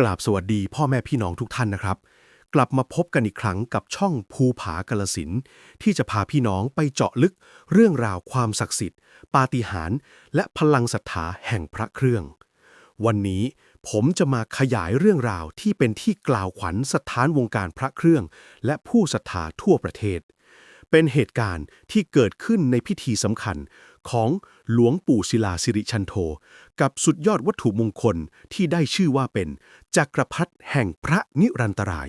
กราบสวัสดีพ่อแม่พี่น้องทุกท่านนะครับ กลับมาพบกันอีกครั้งกับช่องภูผากลสินที่จะพาพี่น้องไปเจาะลึกเรื่องราวความศักดิ์สิทธิ์ ปาฏิหาริย์และพลังศรัทธาแห่งพระเครื่อง วันนี้ผมจะมาขยายเรื่องราวที่เป็นที่กล่าวขวัญสถานวงการพระเครื่อง และผู้ศรัทธาทั่วประเทศ เป็นเหตุการณ์ที่เกิดขึ้นในพิธีสำคัญ ของหลวงปู่ศิลาสิริชันโท กับสุดยอดวัตถุมงคลที่ได้ชื่อว่าเป็นจักรพรรดิแห่งพระนิรันตราย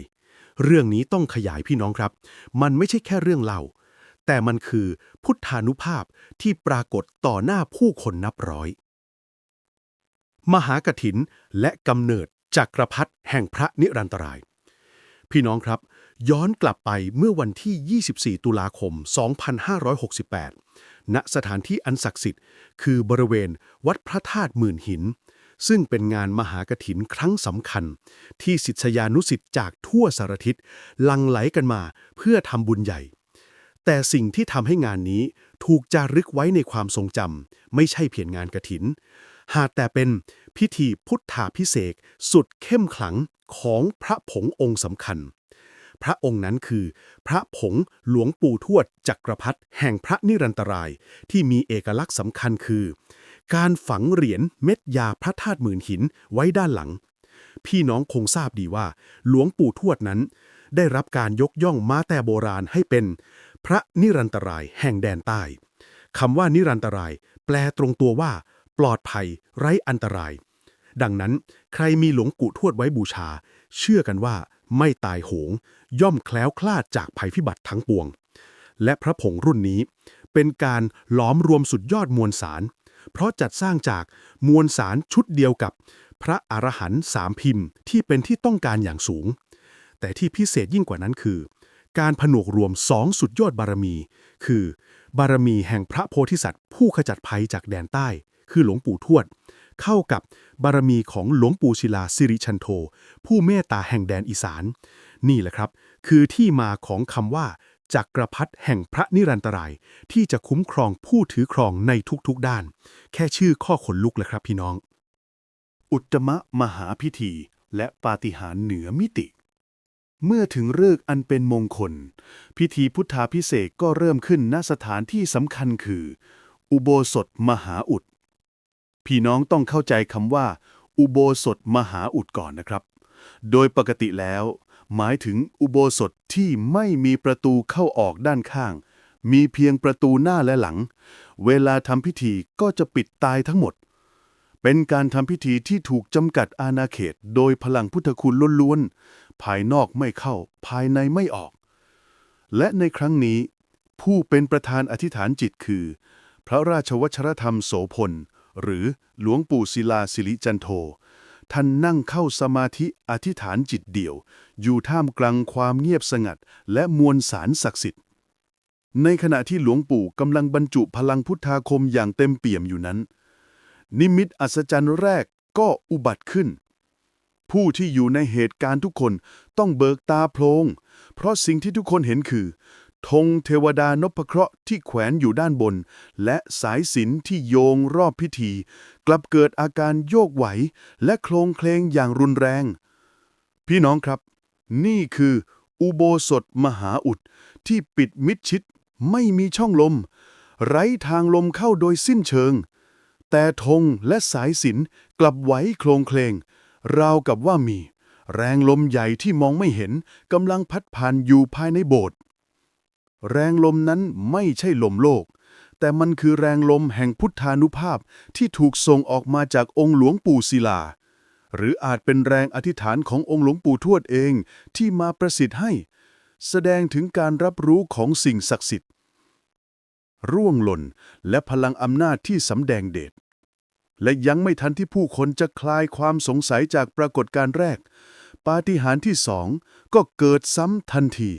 เรื่องนี้ต้องขยายพี่น้องครับ มันไม่ใช่แค่เรื่องเล่า แต่มันคือพุทธานุภาพที่ปรากฏต่อหน้าผู้คนนับร้อย มหากถินและกำเนิดจักรพรรดิแห่งพระนิรันตราย พี่น้องครับย้อนกลับไปเมื่อวันที่ 24 ตุลาคม 2568 ณสถานที่อันศักดิ์สิทธิ์ คือบริเวณวัดพระธาตุหมื่นหิน ซึ่งเป็นงานมหากถินครั้งสำคัญ ที่ศิษยานุศิษย์จากทั่วสารทิศลังไหลกันมาเพื่อทำบุญใหญ่ แต่สิ่งที่ทำให้งานนี้ถูกจารึกไว้ในความทรงจำไม่ใช่เพียงงานกระถิน หากแต่เป็นพิธีพุทธาพิเศษสุดเข้มขลังของพระผงองค์สำคัญ พระองค์นั้นคือ พระผงหลวงปู่ทวดจักรพรรดิแห่งพระนิรันตราย ที่มีเอกลักษณ์สำคัญคือ การฝังเหรียญเม็ดยาพระธาตุหมื่นหินไว้ด้านหลัง พี่น้องคงทราบดีว่า หลวงปู่ทวดนั้น ได้รับการยกย่องมาแต่โบราณให้เป็น พระนิรันตรายแห่งแดนใต้คำว่านิรันตราย แปลตรงตัวว่า ปลอดภัย ไร้อันตราย ดังนั้น ใครมีหลวงปู่ทวดไว้บูชา เชื่อกันว่า ไม่ตายโหง ย่อมแคล้วคลาดจากภัยพิบัติทั้งปวง และพระผงรุ่นนี้ เป็นการหลอมรวมสุดยอดมวลสาร เพราะจัดสร้างจากมวลสารชุดเดียวกับ พระอรหันต์สามพิมพ์ที่เป็นที่ต้องการอย่างสูง แต่ที่พิเศษยิ่งกว่านั้นคือ การผนวกรวมสองสุดยอดบารมี คือบารมีแห่งพระโพธิสัตว์ ผู้ขจัดภัยจากแดนใต้ คือหลวงปู่ทวด เข้ากับบารมีของหลวงปู่ศิลาสิริชันโท ผู้เมตตาแห่งแดนอีสาน นี่แหละครับ คือที่มาของคำว่าจักรพรรดิแห่งพระนิรันตราย ที่จะคุ้มครองผู้ถือครองในทุกๆด้าน แค่ชื่อข้อขนลุกเลยครับพี่น้อง อุตมะมหาพิธี และปาฏิหาริย์เหนือมิติ เมื่อถึงฤกษ์อันเป็นมงคล พิธีพุทธาพิเศษก็เริ่มขึ้นณสถานที่สำคัญคือ อุโบสถมหาอุด พี่น้องต้องเข้าใจคำว่า อุโบสถมหาอุดก่อนนะครับ โดยปกติแล้ว หมายถึงอุโบสถที่ไม่มีประตูเข้าออกด้านข้าง มีเพียงประตูหน้าและหลัง เวลาทำพิธีก็จะปิดตายทั้งหมด เป็นการทำพิธีที่ถูกจำกัดอาณาเขต โดยพลังพุทธคุณล้วนๆ ภายนอกไม่เข้า ภายในไม่ออก และในครั้งนี้ ผู้เป็นประธานอธิษฐานจิตคือ พระราชวัชรธรรมโสพล หรือหลวงปู่ศิลาสิริจันโท ท่านนั่งเข้าสมาธิอธิษฐานจิตเดี่ยว อยู่ท่ามกลางความเงียบสงัด และมวลสารศักดิ์สิทธิ์ ในขณะที่หลวงปู่กำลังบรรจุพลังพุทธาคมอย่างเต็มเปี่ยมอยู่นั้น นิมิตอัศจรรย์แรกก็อุบัติขึ้น ผู้ที่อยู่ในเหตุการณ์ทุกคนต้องเบิกตาโพลงเพราะสิ่งที่ทุกคนเห็นคือ ธงเทวดานพเคราะห์ที่แขวนอยู่ด้านบน และสายสิญจนที่โยงรอบพิธี กลับเกิดอาการโยกไหว และโคลงเคลงอย่างรุนแรง พี่น้องครับ นี่คืออุโบสถมหาอุดที่ปิดมิดชิดไม่มีช่องลม ไร้ทางลมเข้าโดยสิ้นเชิง แต่ธงและสายสิญจนกลับไหวโคลงเคลง ราวกับว่ามี แรงลมใหญ่ที่มองไม่เห็นกำลังพัดผ่านอยู่ภายในโบสถ์ แรงลมนั้นไม่ใช่ลมโลก แต่มันคือแรงลมแห่งพุทธานุภาพที่ถูกส่งออกมาจากองค์หลวงปู่ศิลา หรืออาจเป็นแรงอธิษฐานขององค์หลวงปู่ทวดเองที่มาประสิทธิ์ให้ แสดงถึงการรับรู้ของสิ่งศักดิ์สิทธิ์ ร่วงหล่นและพลังอำนาจที่สำแดงเดชและยังไม่ทันที่ผู้คนจะคลายความสงสัยจากปรากฏการณ์แรก ปาฏิหาริย์ที่สองก็เกิดซ้ำทันที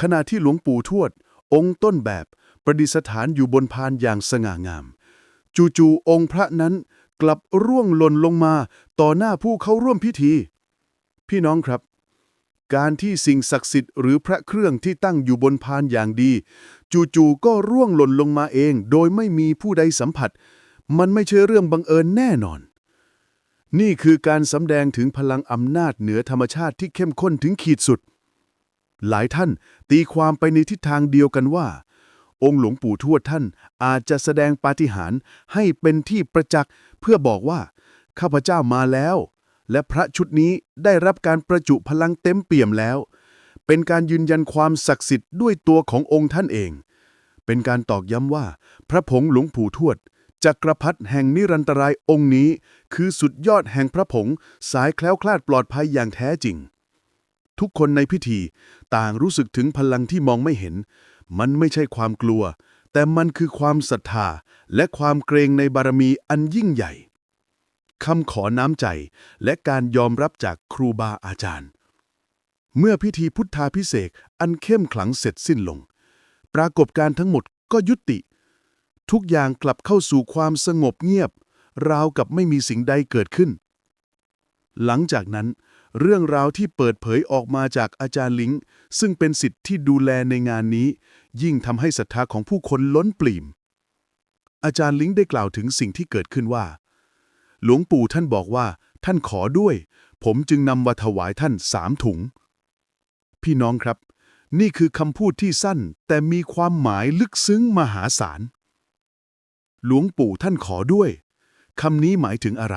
ขณะที่หลวงปู่ทวด องค์ต้นแบบ ประดิษฐานอยู่บนพานอย่างสง่างาม จู่ๆองค์พระนั้นกลับร่วงหล่นลงมาต่อหน้าผู้เข้าร่วมพิธี พี่น้องครับ การที่สิ่งศักดิ์สิทธิ์หรือพระเครื่องที่ตั้งอยู่บนพานอย่างดี จู่ๆก็ร่วงหล่นลงมาเอง โดยไม่มีผู้ใดสัมผัส มันไม่ใช่เรื่องบังเอิญแน่นอน นี่คือการสำแดงถึงพลังอำนาจเหนือธรรมชาติที่เข้มข้นถึงขีดสุด หลายท่านตีความไปในทิศทางเดียวกันว่า องค์หลวงปู่ทวดท่านอาจจะแสดงปาฏิหาริย์ให้เป็นที่ประจักษ์เพื่อบอกว่า ข้าพเจ้ามาแล้ว และพระชุดนี้ได้รับการประจุพลังเต็มเปี่ยมแล้ว เป็นการยืนยันความศักดิ์สิทธิ์ด้วยตัวขององค์ท่านเอง เป็นการตอกย้ำว่า พระผงหลวงปู่ทวดจักรพรรดิแห่งนิรันตรายองค์นี้ คือสุดยอดแห่งพระผง สายแคล้วคลาดปลอดภัยอย่างแท้จริง ทุกคนในพิธี ต่างรู้สึกถึงพลังที่มองไม่เห็น มันไม่ใช่ความกลัว แต่มันคือความศรัทธาและความเกรงในบารมีอันยิ่งใหญ่คำขอน้ำใจและการยอมรับจากครูบาอาจารย์ เมื่อพิธีพุทธาพิเศษอันเข้มขลังเสร็จสิ้นลง ปรากฏการ์ทั้งหมดก็ยุติ ทุกอย่างกลับเข้าสู่ความสงบเงียบ ราวกับไม่มีสิ่งใดเกิดขึ้น หลังจากนั้น เรื่องราวที่เปิดเผยออกมาจากอาจารย์ลิงซึ่งเป็นสิทธิ์ที่ดูแลในงานนี้ ยิ่งทำให้ศรัทธาของผู้คนล้นปลิ่ม อาจารย์ลิงได้กล่าวถึงสิ่งที่เกิดขึ้นว่า หลวงปู่ท่านบอกว่า ท่านขอด้วย ผมจึงนำมาถวายท่านสามถุง พี่น้องครับ นี่คือคำพูดที่สั้น แต่มีความหมายลึกซึ้งมหาศาล หลวงปู่ท่านขอด้วยคำนี้หมายถึงอะไร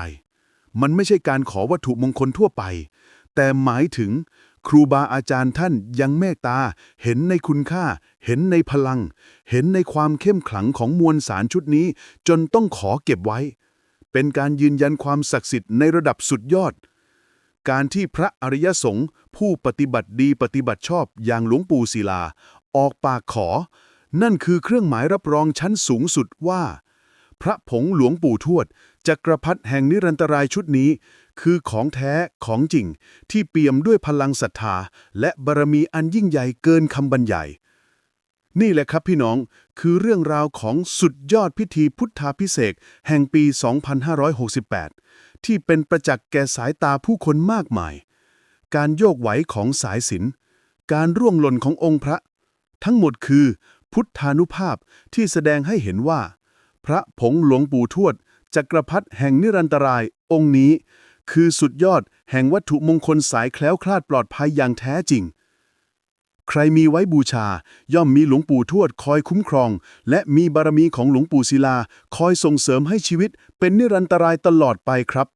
มันไม่ใช่การขอวัตถุมงคลทั่วไป แต่หมายถึงครูบาอาจารย์ท่านยังเมตตา เห็นในคุณค่า เห็นในพลัง เห็นในความเข้มขลังของมวลสารชุดนี้ จนต้องขอเก็บไว้ เป็นการยืนยันความศักดิ์สิทธิ์ในระดับสุดยอด การที่พระอริยสงฆ์ผู้ปฏิบัติดีปฏิบัติชอบอย่างหลวงปู่ศิลา ออกปากขอ นั่นคือเครื่องหมายรับรองชั้นสูงสุดว่า พระผงหลวงปู่ทวดจักรพรรดิแห่งนิรันตรายชุดนี้ คือของแท้ของจริง ที่เปี่ยมด้วยพลังศรัทธา และบารมีอันยิ่งใหญ่เกินคำบรรยาย นี่แหละครับพี่น้องคือเรื่องราวของสุดยอดพิธีพุทธาพิเศษแห่งปี 2568 ที่เป็นประจักษ์แก่สายตาผู้คนมากมาย การโยกไหวของสายสิญจนการร่วงหล่นขององค์พระ ทั้งหมดคือพุทธานุภาพที่แสดงให้เห็นว่า พระผงหลวงปู่ทวดจักรพรรดิแห่งนิรันตรายองค์นี้ คือสุดยอดแห่งวัตถุมงคลสายแคล้วคลาดปลอดภัยอย่างแท้จริง ใครมีไว้บูชา ย่อมมีหลวงปู่ทวดคอยคุ้มครอง และมีบารมีของหลวงปู่ศิลา คอยส่งเสริมให้ชีวิต เป็นนิรันตรายตลอดไปครับ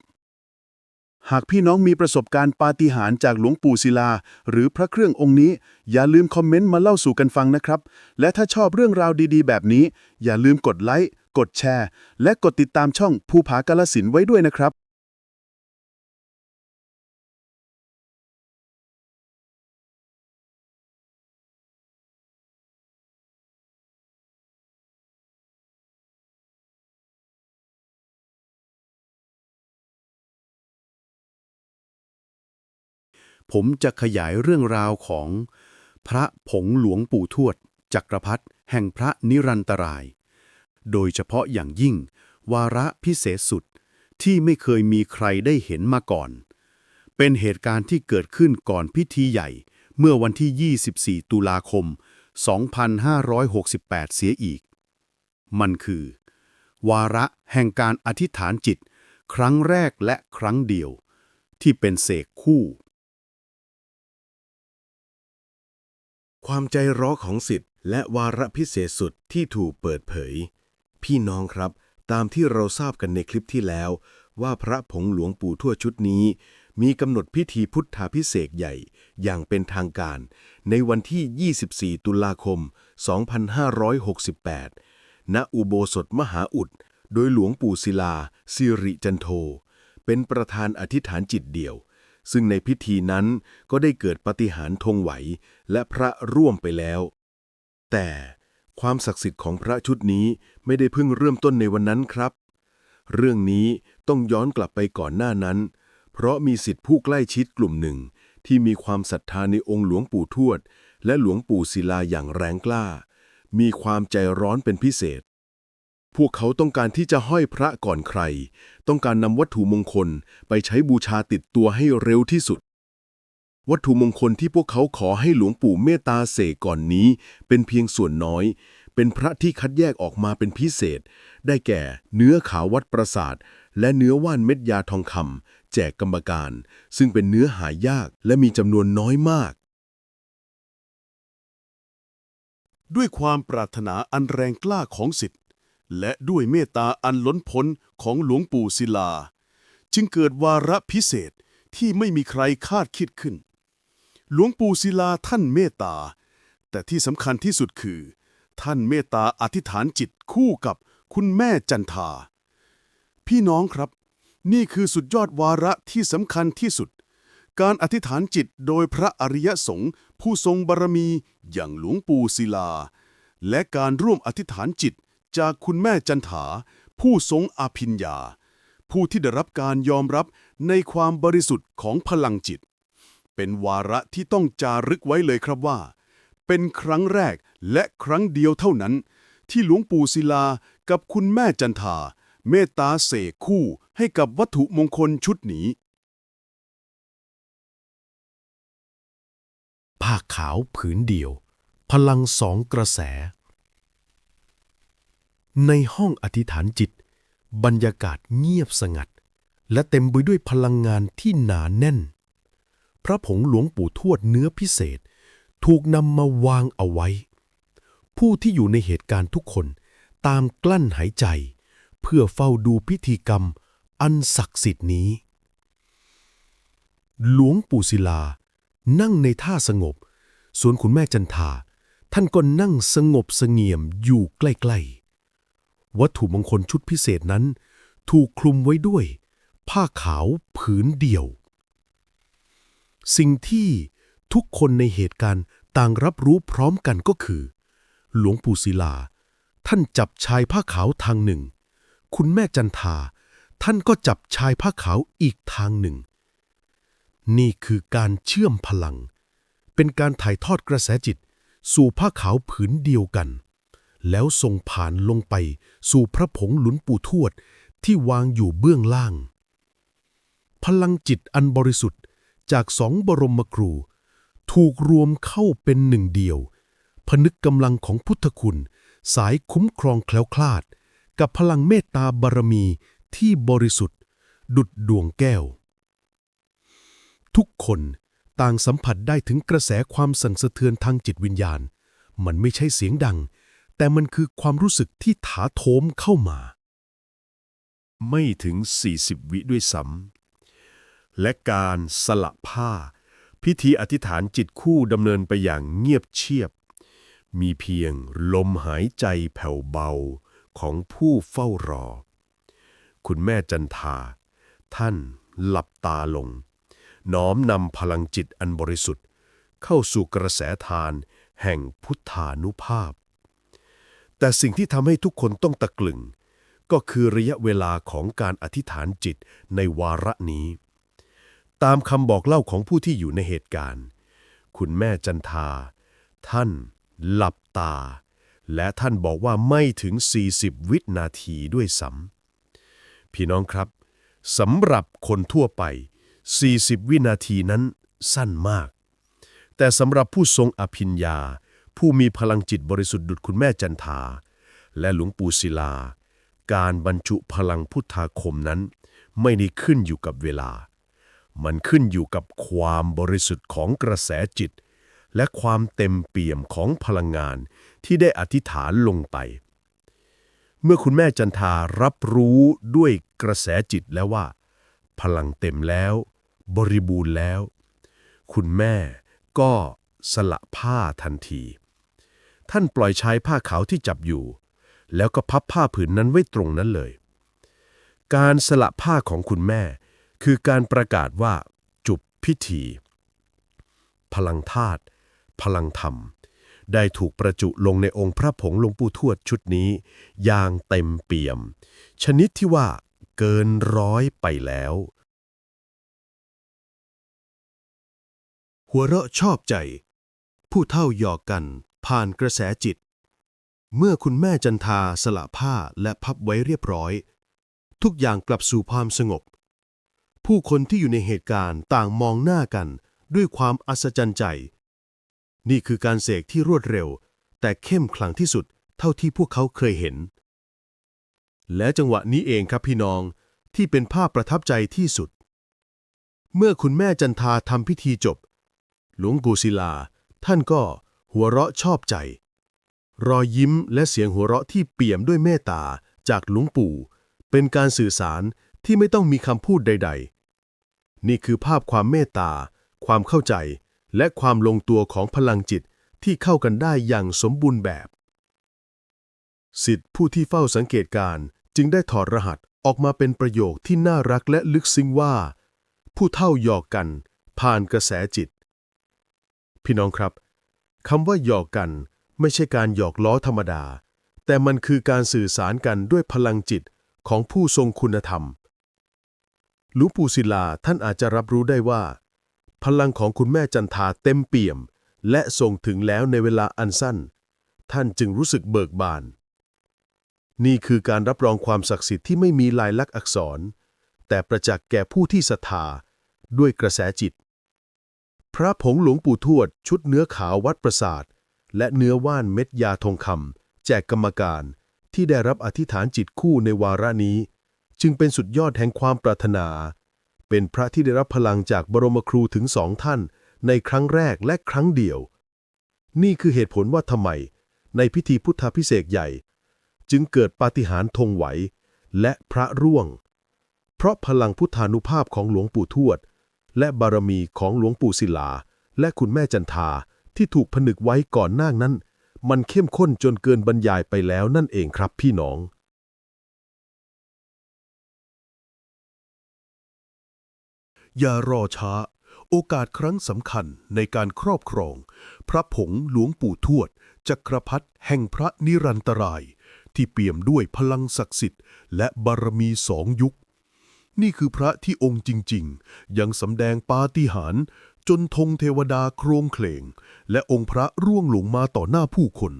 หากพี่น้องมีประสบการณ์ปาฏิหาริย์จากหลวงปู่ศิลา หรือพระเครื่ององค์นี้ อย่าลืมคอมเมนต์มาเล่าสู่กันฟังนะครับ และถ้าชอบเรื่องราวดีๆ แบบนี้ อย่าลืมกดไลค์กดแชร์ และกดติดตามช่องภูผากาลสินไว้ด้วยนะครับ ผมจะขยายเรื่องราวของพระผงหลวงปู่ทวด จักรพรรดิแห่งพระนิรันตราย โดยเฉพาะอย่างยิ่ง วาระพิเศษสุดที่ไม่เคยมีใครได้เห็นมาก่อน เป็นเหตุการณ์ที่เกิดขึ้นก่อนพิธีใหญ่ เมื่อวันที่ 24 ตุลาคม 2568 เสียอีก มันคือ วาระแห่งการอธิษฐานจิต ครั้งแรกและครั้งเดียว ที่เป็นเสกคู่ ความใจร้อของสิทธิ์และวาระพิเศษสุดที่ถูกเปิดเผย พี่น้องครับ ตามที่เราทราบกันในคลิปที่แล้ว ว่าพระผงหลวงปู่ทั่วชุดนี้ มีกำหนดพิธีพุทธาพิเศษใหญ่อย่างเป็นทางการ ในวันที่ 24 ตุลาคม 2568 ณ อุโบสถมหาอุด โดยหลวงปู่ศิลาสิริจันโท เป็นประธานอธิษฐานจิตเดี่ยว ซึ่งในพิธีนั้นก็ได้เกิดปฏิหารย์ธงไหว และพระร่วมไปแล้ว แต่ความศักดิ์สิทธิ์ของพระชุดนี้ไม่ได้เพิ่งเริ่มต้นในวันนั้นครับ เรื่องนี้ต้องย้อนกลับไปก่อนหน้านั้น เพราะมีสิทธิผู้ใกล้ชิดกลุ่มหนึ่ง ที่มีความศรัทธาในองค์หลวงปู่ทวด และหลวงปู่ศิลาอย่างแรงกล้า มีความใจร้อนเป็นพิเศษ พวกเขาต้องการที่จะห้อยพระก่อนใคร ต้องการนำวัตถุมงคลไปใช้บูชาติดตัวให้เร็วที่สุด วัตถุมงคลที่พวกเขาขอให้หลวงปู่เมตตาเสกก่อนนี้ เป็นเพียงส่วนน้อย เป็นพระที่คัดแยกออกมาเป็นพิเศษ ได้แก่ เนื้อขาววัดประสาท และเนื้อว่านเม็ดยาทองคำแจกกรรมการ ซึ่งเป็นเนื้อหายากและมีจำนวนน้อยมากด้วยความปรารถนาอันแรงกล้าของสิทธิ์ และด้วยเมตตาอันล้นพ้นของหลวงปู่ศิลา จึงเกิดวาระพิเศษที่ไม่มีใครคาดคิดขึ้น หลวงปู่ศิลาท่านเมตตา แต่ที่สำคัญที่สุดคือ ท่านเมตตาอธิษฐานจิตคู่กับคุณแม่จันทา พี่น้องครับ นี่คือสุดยอดวาระที่สำคัญที่สุด การอธิษฐานจิตโดยพระอริยสงฆ์ผู้ทรงบารมีอย่างหลวงปู่ศิลา และการร่วมอธิษฐานจิต จากคุณแม่จันถา ผู้ทรงอภิญญา ผู้ที่ได้รับการยอมรับในความบริสุทธิ์ของพลังจิต เป็นวาระที่ต้องจารึกไว้เลยครับว่า เป็นครั้งแรกและครั้งเดียวเท่านั้น ที่หลวงปู่ศิลากับคุณแม่จันทาเมตตาเสกคู่ให้กับวัตถุมงคลชุดนี้ ผ้าขาวผืนเดียว พลังสองกระแส ในห้องอธิษฐานจิต บรรยากาศเงียบสงัด และเต็มไปด้วยพลังงานที่หนาแน่น พระผงหลวงปู่ทวดเนื้อพิเศษ ถูกนำมาวางเอาไว้ ผู้ที่อยู่ในเหตุการณ์ทุกคนตามกลั้นหายใจ เพื่อเฝ้าดูพิธีกรรมอันศักดิ์สิทธิ์นี้ หลวงปู่ศิลา นั่งในท่าสงบ ส่วนคุณแม่จันทา ท่านก็นั่งสงบสงี่ยมอยู่ใกล้ ๆ วัตถุมงคลชุดพิเศษนั้น ถูกคลุมไว้ด้วย ผ้าขาวผืนเดียว สิ่งที่ทุกคนในเหตุการณ์ต่างรับรู้พร้อมกันก็คือ หลวงปู่ศิลา ท่านจับชายผ้าขาวทางหนึ่ง คุณแม่จันทา ท่านก็จับชายผ้าขาวอีกทางหนึ่ง นี่คือการเชื่อมพลัง เป็นการถ่ายทอดกระแสจิต สู่ผ้าขาวผืนเดียวกัน แล้วส่งผ่านลงไปสู่พระผงหลุนปู่ทวดที่วางอยู่เบื้องล่าง พลังจิตอันบริสุทธิ์จากสองบรมครู ถูกรวมเข้าเป็นหนึ่งเดียวผนึกกำลังของพุทธคุณ สายคุ้มครองแคล้วคลาด กับพลังเมตตาบารมีที่บริสุทธิ์ ดุดดวงแก้ว ทุกคนต่างสัมผัสได้ถึงกระแสความสั่นสะเทือนทางจิตวิญญาณ มันไม่ใช่เสียงดัง แต่มันคือความรู้สึกที่ถาโถมเข้ามา ไม่ถึง 40 วิด้วยซ้ำและการสละผ้า พิธีอธิษฐานจิตคู่ดำเนินไปอย่างเงียบเชียบ มีเพียงลมหายใจแผ่วเบาของผู้เฝ้ารอ คุณแม่จันทา ท่านหลับตาลง น้อมนำพลังจิตอันบริสุทธิ์ เข้าสู่กระแสทานแห่งพุทธานุภาพ แต่สิ่งที่ทำให้ทุกคนต้องตะกลึง ก็คือระยะเวลาของการอธิษฐานจิตในวาระนี้ ตามคำบอกเล่าของผู้ที่อยู่ในเหตุการณ์ คุณแม่จันทา ท่าน หลับตา และท่านบอกว่าไม่ถึง 40 วินาทีด้วยซ้ำพี่น้องครับสำหรับคนทั่วไป 40 วินาทีนั้นสั้นมาก แต่สำหรับผู้ทรงอภิญญา ผู้มีพลังจิตบริสุทธิ์ดุจคุณแม่จันทา และหลวงปู่ศิลา การบรรจุพลังพุทธาคมนั้น ไม่ได้ขึ้นอยู่กับเวลา มันขึ้นอยู่กับความบริสุทธิ์ของกระแสจิต และความเต็มเปี่ยมของพลังงานที่ได้อธิษฐานลงไป เมื่อคุณแม่จันทารับรู้ด้วยกระแสจิตแล้วว่า พลังเต็มแล้ว บริบูรณ์แล้ว คุณแม่ก็สละผ้าทันที ท่านปล่อยชายผ้าขาวที่จับอยู่ แล้วก็พับผ้าผืนนั้นไว้ตรงนั้นเลย การสละผ้าของคุณแม่ คือการประกาศว่า จุบพิธี พลังธาตุพลังธรรม ได้ถูกประจุลงในองค์พระผงหลวงปู่ทวดชุดนี้ อย่างเต็มเปี่ยม ชนิดที่ว่าเกินร้อยไปแล้ว หัวเราะชอบใจ ผู้เท่าหยอกกัน ผ่านกระแสจิต เมื่อคุณแม่จันทาสละผ้าและพับไว้เรียบร้อย ทุกอย่างกลับสู่ความสงบ ผู้คนที่อยู่ในเหตุการณ์ต่างมองหน้ากันด้วยความอัศจรรย์ใจ นี่คือการเสกที่รวดเร็ว แต่เข้มขลังที่สุดเท่าที่พวกเขาเคยเห็น และจังหวะนี้เองครับพี่น้องที่เป็นภาพประทับใจที่สุด เมื่อคุณแม่จันทาทำพิธีจบ หลวงปู่ศิลา ท่านก็ หัวเราะชอบใจ รอยยิ้มและเสียงหัวเราะที่เปี่ยมด้วยเมตตาจากหลวงปู่ เป็นการสื่อสารที่ไม่ต้องมีคำพูดใด ๆ นี่คือภาพความเมตตา ความเข้าใจ และความลงตัวของพลังจิตที่เข้ากันได้อย่างสมบูรณ์แบบสิทธิผู้ที่เฝ้าสังเกตการ์จึงได้ถอดรหัสออกมาเป็นประโยคที่น่ารักและลึกซึ้งว่า ผู้เท่าหยอกกัน ผ่านกระแสจิต พี่น้องครับ คำว่าหยอกกัน ไม่ใช่การหยอกล้อธรรมดา แต่มันคือการสื่อสารกันด้วยพลังจิตของผู้ทรงคุณธรรมหลวงปู่ศิลาท่านอาจจะรับรู้ได้ว่า พลังของคุณแม่จันทาเต็มเปี่ยม และส่งถึงแล้วในเวลาอันสั้น ท่านจึงรู้สึกเบิกบาน นี่คือการรับรองความศักดิ์สิทธิ์ที่ไม่มีลายลักษณ์อักษร แต่ประจักษ์แก่ผู้ที่ศรัทธาด้วยกระแสจิต พระผงหลวงปู่ทวด ชุดเนื้อขาววัดประสาท และเนื้อว่านเม็ดยาทองคำแจกกรรมการ ที่ได้รับอธิษฐานจิตคู่ในวาระนี้ จึงเป็นสุดยอดแห่งความปรารถนา เป็นพระที่ได้รับพลังจากบรมครูถึงสองท่าน ในครั้งแรกและครั้งเดียว นี่คือเหตุผลว่าทำไม ในพิธีพุทธพิเศษกใหญ่ จึงเกิดปาฏิหาริย์ธงไหว และพระร่วง เพราะพลังพุทธานุภาพของหลวงปู่ทวด และบารมีของหลวงปู่ศิลา และคุณแม่จันทาที่ถูกผนึกไว้ก่อนหน้านั้น มันเข้มข้นจนเกินบรรยายไปแล้วนั่นเองครับพี่น้องอย่ารอช้า โอกาสครั้งสำคัญในการครอบครอง พระผงหลวงปู่ทวด จักรพรรดิแห่งพระนิรันตราย ที่เปี่ยมด้วยพลังศักดิ์สิทธิ์และบารมีสองยุค นี่คือพระที่องค์จริงๆ ยังสำแดงปาฏิหาริย์จนธงเทวดาโครงเคลง และองค์พระร่วงหลงมาต่อหน้าผู้คน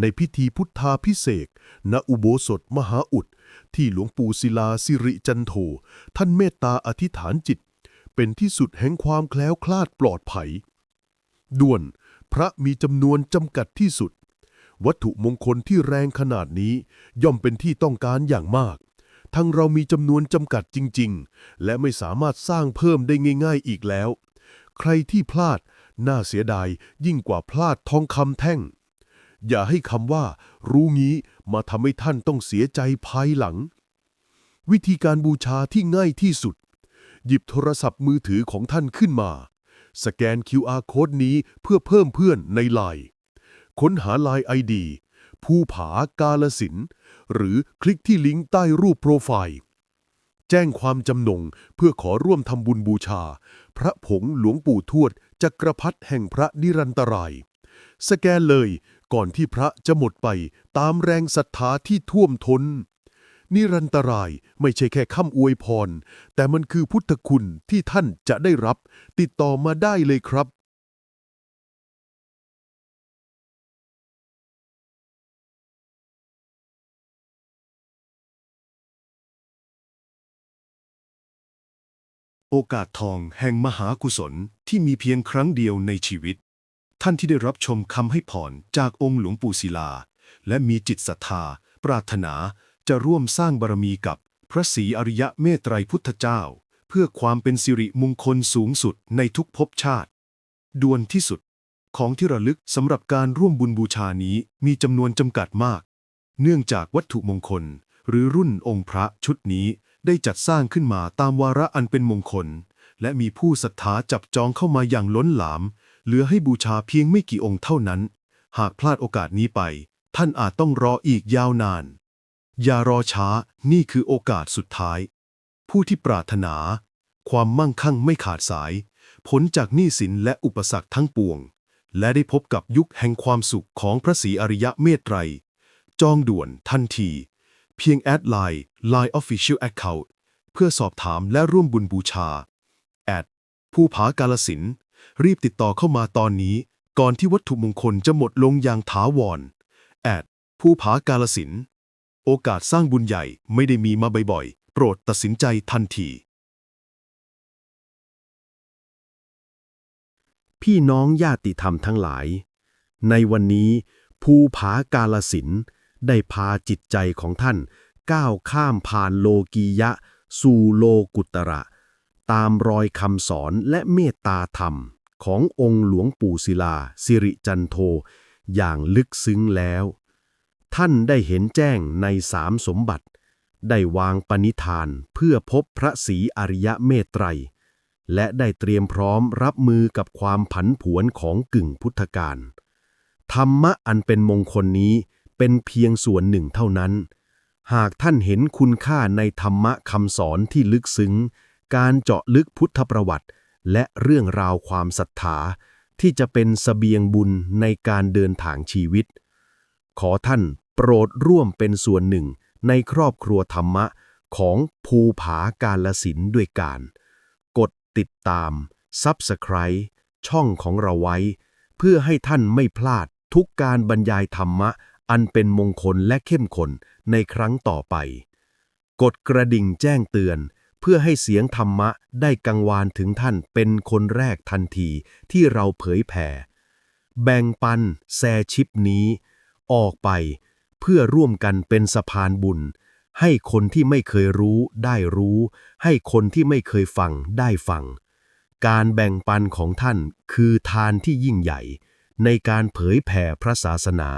ในพิธีพุทธาพิเศษณอุโบสถมหาอุด ที่หลวงปู่ศิลาสิริจันโท ท่านเมตตาอธิษฐานจิต เป็นที่สุดแห่งความแคล้วคลาดปลอดภัย ด่วน พระมีจำนวนจำกัดที่สุด วัตถุมงคลที่แรงขนาดนี้ย่อมเป็นที่ต้องการอย่างมาก ทั้งเรามีจำนวนจำกัดจริง ๆ และไม่สามารถสร้างเพิ่มได้ง่าย ๆ อีกแล้ว ใครที่พลาดน่าเสียดายยิ่งกว่าพลาดทองคำแท่ง อย่าให้คำว่า รู้งี้มาทำให้ท่านต้องเสียใจภายหลัง วิธีการบูชาที่ง่ายที่สุด หยิบโทรศัพท์มือถือของท่านขึ้นมา สแกน QR โค้ดนี้เพื่อเพิ่มเพื่อนในไลน์ค้นหาไลน์ไอดี ภูผากาลสิน หรือคลิกที่ลิงก์ใต้รูปโปรไฟล์ แจ้งความจำนงเพื่อขอร่วมทำบุญบูชา พระผงหลวงปู่ทวดจักรพรรดิแห่งพระนิรันตราย สแกนเลยก่อนที่พระจะหมดไปตามแรงศรัทธาที่ท่วมทนนิรันตรายไม่ใช่แค่คำอวยพร แต่มันคือพุทธคุณที่ท่านจะได้รับ ติดต่อมาได้เลยครับ โอกาสทองแห่งมหากุศลที่มีเพียงครั้งเดียวในชีวิต ท่านที่ได้รับชมคำให้พรจากองค์หลวงปู่ศิลา และมีจิตศรัทธา ปรารถนาจะร่วมสร้างบารมีกับพระศรีอริยะเมตไตรพุทธเจ้า เพื่อความเป็นสิริมงคลสูงสุดในทุกภพชาติด่วนที่สุด ของที่ระลึกสำหรับการร่วมบุญบูชานี้มีจำนวนจำกัดมาก เนื่องจากวัตถุมงคลหรือรุ่นองค์พระชุดนี้ ได้จัดสร้างขึ้นมาตามวาระอันเป็นมงคล และมีผู้ศรัทธาจับจองเข้ามาอย่างล้นหลาม เหลือให้บูชาเพียงไม่กี่องค์เท่านั้น หากพลาดโอกาสนี้ไป ท่านอาจต้องรออีกยาวนาน อย่ารอช้านี่คือโอกาสสุดท้าย ผู้ที่ปรารถนา ความมั่งคั่งไม่ขาดสายพ้นจากหนี้สินและอุปสรรคทั้งปวง และได้พบกับยุคแห่งความสุขของพระศรีอริยะเมตไตร จองด่วนทันที พียงแอดไลน์ Line Official Account เพื่อสอบถามและร่วมบุญบูชาแอดผู้ผากาลสิน รีบติดต่อเข้ามาตอนนี้ ก่อนที่วัตถุมงคลจะหมดลงอย่างถาวรแอดผู้ผากาลสิน โอกาสสร้างบุญใหญ่ไม่ได้มีมาบ่อยๆ โปรดตัดสินใจทันที พี่น้องญาติธรรมทั้งหลาย ในวันนี้ภูผากาลสิน ได้พาจิตใจของท่าน ก้าวข้ามผ่านโลกียะ สู่โลกุตระ ตามรอยคำสอนและเมตตาธรรม ขององค์หลวงปู่ศิลา สิริจันโท อย่างลึกซึ้งแล้ว ท่านได้เห็นแจ้งในสามสมบัติ ได้วางปณิธานเพื่อพบพระศรีอริยเมตไตรและได้เตรียมพร้อมรับมือกับความผันผวนของกึ่งพุทธการ ธรรมะอันเป็นมงคลนี้ เป็นเพียงส่วนหนึ่งเท่านั้น หากท่านเห็นคุณค่าในธรรมะคำสอนที่ลึกซึ้ง การเจาะลึกพุทธประวัติ และเรื่องราวความศรัทธาที่จะเป็นสเสบียงบุญในการเดินทางชีวิต ขอท่านโปรดร่วมเป็นส่วนหนึ่งในครอบครัวธรรมะของภูผากาลสินธุ์ด้วยการ กดติดตาม Subscribe ช่องของเราไว้ เพื่อให้ท่านไม่พลาดทุกการบรรยายธรรมะ อันเป็นมงคลและเข้มข้นในครั้งต่อไป กดกระดิ่งแจ้งเตือน เพื่อให้เสียงธรรมะได้กังวานถึงท่านเป็นคนแรกทันทีที่เราเผยแผ่ แบ่งปันแชร์ชิปนี้ ออกไป เพื่อร่วมกันเป็นสะพานบุญ ให้คนที่ไม่เคยรู้ได้รู้ ให้คนที่ไม่เคยฟังได้ฟัง การแบ่งปันของท่านคือทานที่ยิ่งใหญ่ ในการเผยแผ่พระศาสนา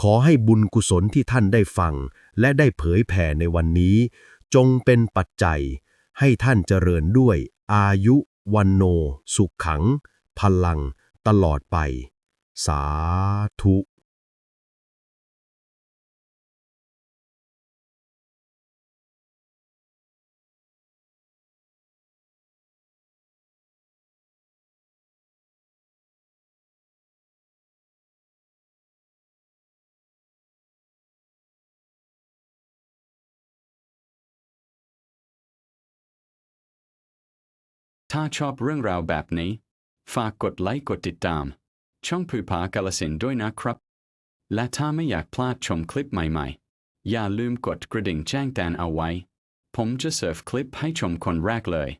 ขอให้บุญกุศลที่ท่านได้ฟัง และได้เผยแผ่ในวันนี้ จงเป็นปัจจัย ให้ท่านเจริญด้วย อายุวันโน สุขขัง พลัง ตลอดไป สาธุ ถ้าชอบเรื่องราวแบบนี้ ฝากกดไลค์กดติดตาม ช่องภูผากาลสินด้วยนะครับ และถ้าไม่อยากพลาดชมคลิปใหม่ๆ อย่าลืมกดกระดิ่งแจ้งเตือนเอาไว้ ผมจะเสิร์ฟคลิปให้ชมคนแรกเลย